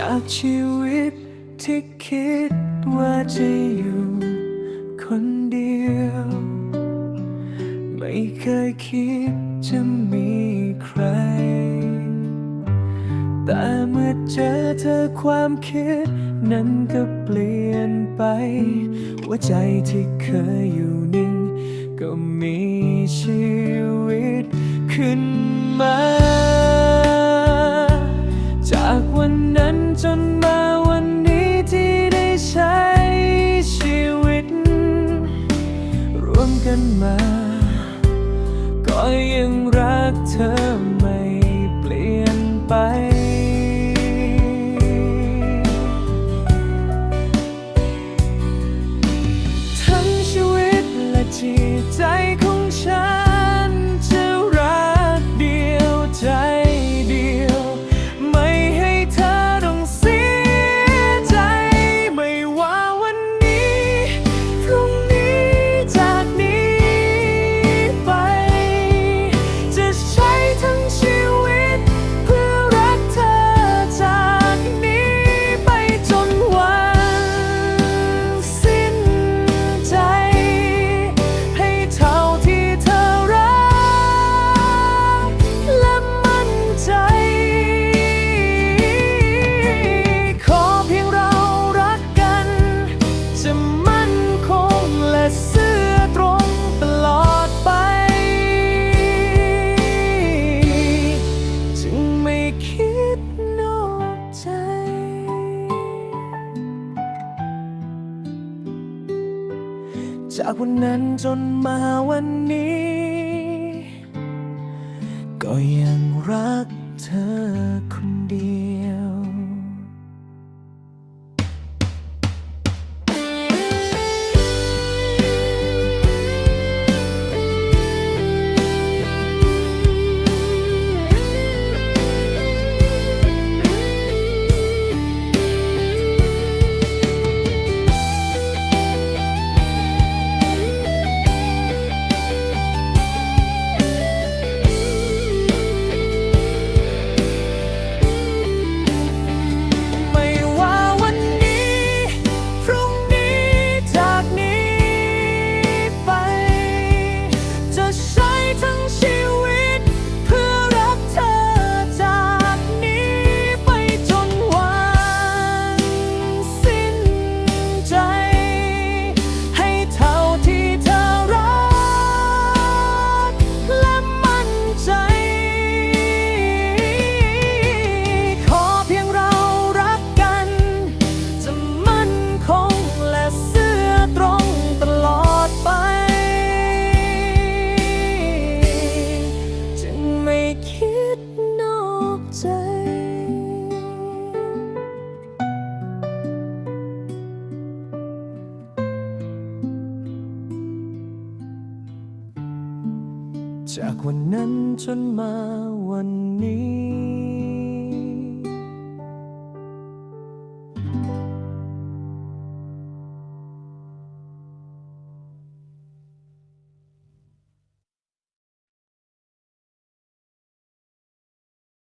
จากชีวิตที่คิดว่าจะอยู่คนเดียว ไม่เคยคิดจะมีใคร แต่เมื่อเจอเธอความคิด นั้นก็เปลี่ยนไป หัวใจที่เคยอยู่นิ่ง ก็มีชี วันนั้นจนมาวันนี้ที่ได้ใช้ชีวิตรวมกันมา ก็ยังรักเธอ จากวันนั้นจนมาวันนี้ ก็ยังรักเธอคนเดียว จากวันนั้นจนมาวันนี้